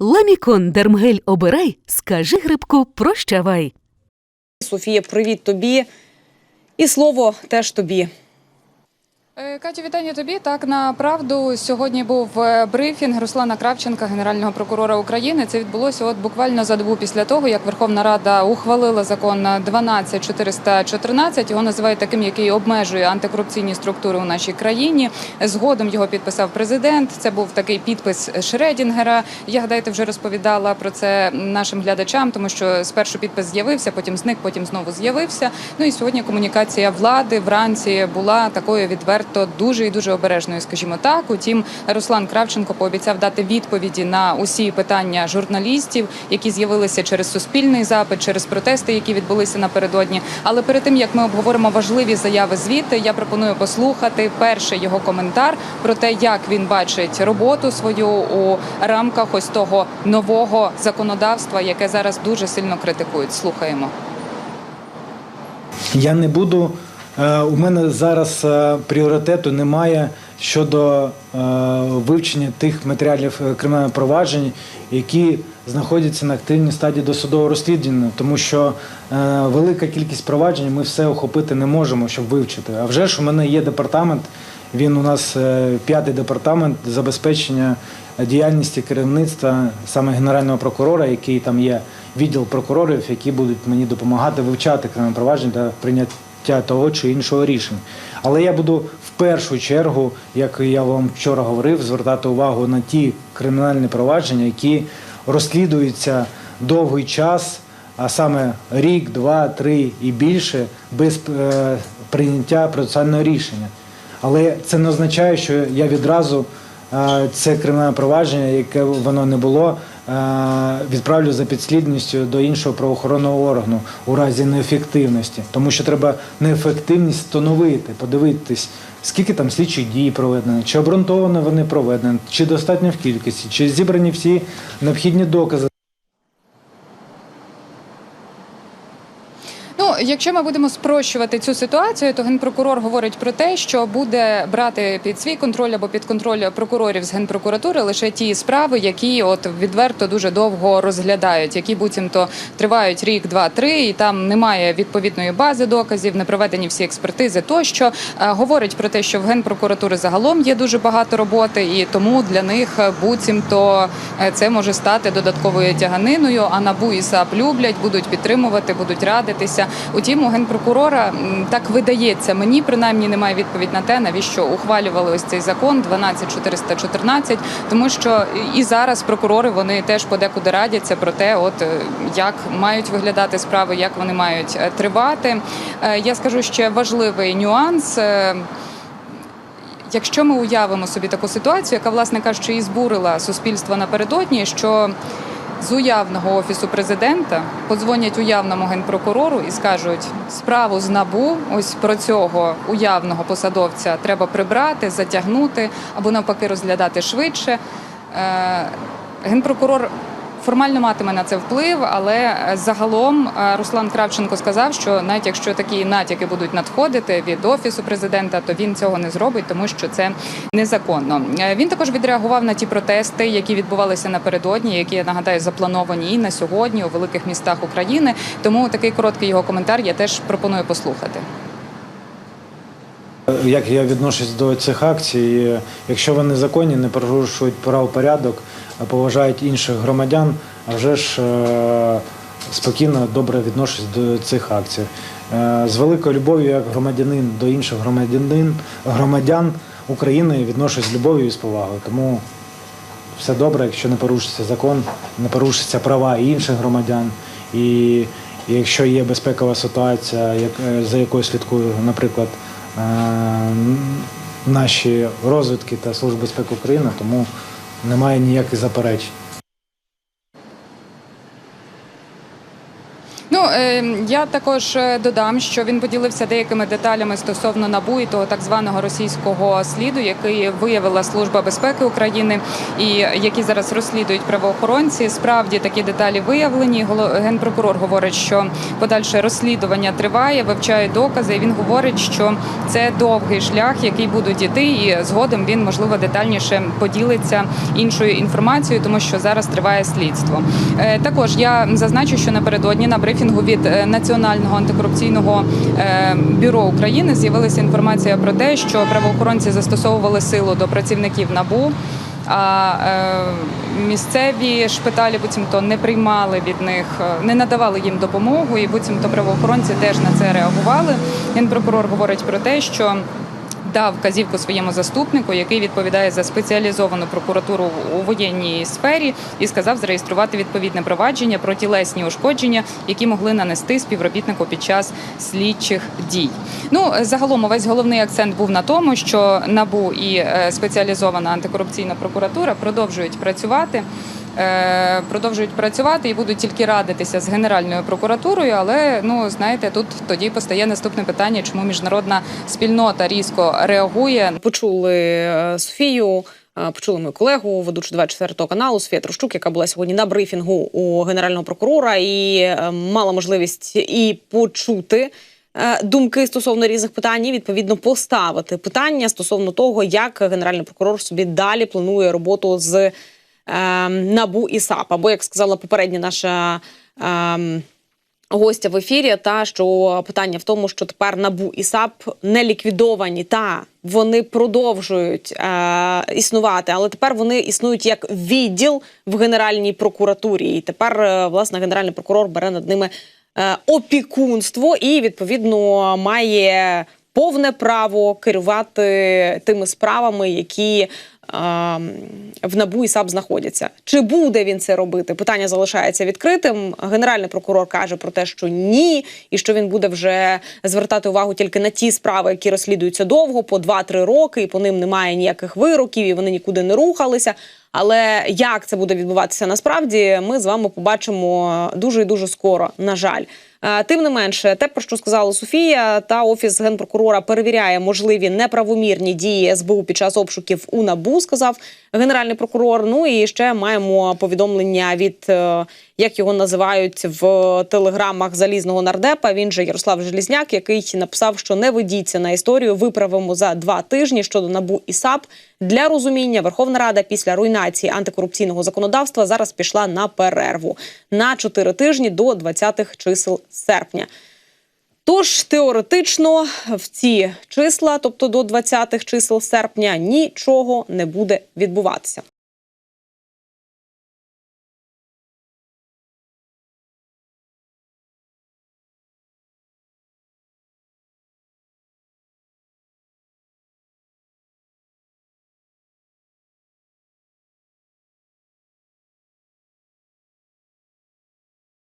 Ламікон Дермгель обирай, скажи грибку прощавай. Софія, привіт тобі. І слово теж тобі. Е, Катю, вітання тобі. Так на правду сьогодні був е, брифінг Руслана Кравченка, генерального прокурора України. Це відбулося от буквально за добу після того, як Верховна Рада ухвалила закон 12414. Його називають таким, який обмежує антикорупційні структури у нашій країні. Згодом його підписав президент. Це був такий підпис Шредінгера. Я гадаю, ти вже розповідала про це нашим глядачам, тому що спершу підпис з'явився, потім зник, потім знову з'явився. Ну і сьогодні комунікація влади вранці була такою відверто дуже і дуже обережною, скажімо так. Утім, Руслан Кравченко пообіцяв дати відповіді на усі питання журналістів, які з'явилися через суспільний запит, через протести, які відбулися напередодні. Але перед тим як ми обговоримо важливі заяви звідти, я пропоную послухати перший його коментар про те, як він бачить роботу свою у рамках ось того нового законодавства, яке зараз дуже сильно критикують. Слухаємо. Я не буду. Е, У мене зараз е, пріоритету немає щодо е, вивчення тих матеріалів кримінальних проваджень, які знаходяться на активній стадії досудового розслідування, тому що велика кількість проваджень ми все охопити не можемо, щоб вивчити. А вже ж у мене є департамент. Він у нас п'ятий департамент забезпечення діяльності керівництва саме генерального прокурора, який там є відділ прокурорів, які будуть мені допомагати вивчати кримінальне провадження та прийняття того чи іншого рішення. Але я буду в першу чергу, як я вам вчора говорив, звертати увагу на ті кримінальні провадження, які розслідуються довгий час, а саме рік, два, три і більше, без е, прийняття процесуального рішення. Але це не означає, що я відразу е, це кримінальне провадження, яке воно не було, відправлю за підслідністю до іншого правоохоронного органу у разі неефективності. Тому що треба неефективність встановити, подивитись, скільки там слідчих дій проведено, чи обґрунтовано вони проведені, чи достатньо в кількості, чи зібрані всі необхідні докази. Якщо ми будемо спрощувати цю ситуацію, то генпрокурор говорить про те, що буде брати під свій контроль або під контроль прокурорів з генпрокуратури лише ті справи, які от відверто дуже довго розглядають, які буцімто тривають рік, два, три, і там немає відповідної бази доказів, не проведені всі експертизи. Тощо Е, говорить про те, що в генпрокуратури загалом є дуже багато роботи, і тому для них е, буцімто е, це може стати додатковою тяганиною. А набу і САП люблять, будуть підтримувати, будуть радитися. Утім, у генпрокурора так видається. Мені принаймні немає відповідь на те, навіщо ухвалювали ось цей закон 12414, тому що і зараз прокурори вони теж подекуди радяться про те, от е, як мають виглядати справи, як вони мають е, тривати. Е, Я скажу ще важливий нюанс. Якщо ми уявимо собі таку ситуацію, яка, власне кажучи, і збурила суспільство напередодні, що з уявного офісу президента подзвонять уявному генпрокурору і скажуть, справу з набу, ось про цього уявного посадовця треба прибрати, затягнути або навпаки розглядати швидше. Е, Генпрокурор формально матиме на це вплив, але е, загалом е, Руслан Кравченко сказав, що навіть якщо такі натяки будуть надходити від офісу президента, то він цього не зробить, тому що це незаконно. Е, Він також відреагував на ті протести, які відбувалися напередодні, які я нагадаю заплановані і на сьогодні у великих містах України. Тому такий короткий його коментар я теж пропоную послухати. Як я відношусь до цих акцій, якщо вони законні, не порушують правопорядок, поважають інших громадян, а вже ж е, спокійно, добре відношусь до цих акцій. Е, З великою любов'ю, як громадянин до інших громадянин, громадян України відношусь з любов'ю і з повагою. Тому все добре, якщо не порушиться закон, не порушаться права інших громадян. І, якщо є безпекова ситуація, е, за якою слідкую, наприклад, е, наші розвідки та Служби безпеки України, тому немає ніяких заперечень. Ну е, я також е, додам, що він поділився деякими деталями стосовно набу і того так званого російського сліду, який виявила служба безпеки України, і які зараз розслідують правоохоронці. Справді такі деталі виявлені. Генпрокурор говорить, що подальше розслідування триває, вивчають докази. І він говорить, що це довгий шлях, який будуть іти, і згодом він можливо детальніше поділиться іншою інформацією, тому що зараз триває слідство. Е, Також я зазначу, що напередодні на брифінгу від е, Національного антикорупційного е, бюро України з'явилася інформація про те, що правоохоронці застосовували силу до працівників набу. А е, місцеві шпиталі буцімто не приймали від них, не надавали їм допомогу, і буцімто правоохоронці теж на це реагували. Генпрокурор говорить про те, що дав вказівку своєму заступнику, який відповідає за спеціалізовану прокуратуру у воєнній сфері, і сказав зареєструвати відповідне провадження про тілесні ушкодження, які могли нанести співробітнику під час слідчих дій. Ну загалом увесь головний акцент був на тому, що набу і е, спеціалізована антикорупційна прокуратура продовжують працювати. Е, Продовжують працювати і будуть тільки радитися з генеральною прокуратурою. Але ну знаєте, тут тоді постає наступне питання, чому міжнародна спільнота різко реагує Почули е, Софію. е, Почули мою колегу, ведучу 24 каналу Софія Трощук, яка була сьогодні на брифінгу у генерального прокурора і мала можливість і почути думки стосовно різних питань, і відповідно поставити питання стосовно того, як генеральний прокурор собі далі планує роботу з набу і САП. Або як сказала попередня наша. ем, гостя в ефірі, та що питання в тому, що тепер набу і САП не ліквідовані, та вони продовжують е, існувати, але тепер вони існують як відділ в Генеральній прокуратурі. І тепер е, власне генеральний прокурор бере над ними е, опікунство і відповідно має повне право керувати тими справами, які ем, в НАБУ і САП знаходяться. Чи буде він це робити? Питання залишається відкритим. Генеральний прокурор каже про те, що ні, і що він буде вже звертати увагу тільки на ті справи, які розслідуються довго, по 2-3 роки, і по ним немає ніяких вироків, і вони нікуди не рухалися. Але як це буде відбуватися насправді, ми з вами побачимо дуже і дуже скоро. На жаль. Е, Тим не менше, те, про що сказала Софія, та офіс генпрокурора перевіряє можливі неправомірні дії СБУ під час обшуків у НАБУ, сказав генеральний прокурор. Ну і ще маємо повідомлення від е, як його називають в телеграмах залізного нардепа. Він же Ярослав Желізняк, який написав, що не ведіться на історію. Виправимо за два тижні щодо набу і САП. Для розуміння Верховна Рада після руйнації антикорупційного законодавства зараз пішла на перерву на 4 тижні до 20-х чисел серпня. Тож теоретично в ці числа, тобто до 20-х чисел серпня, нічого не буде відбуватися.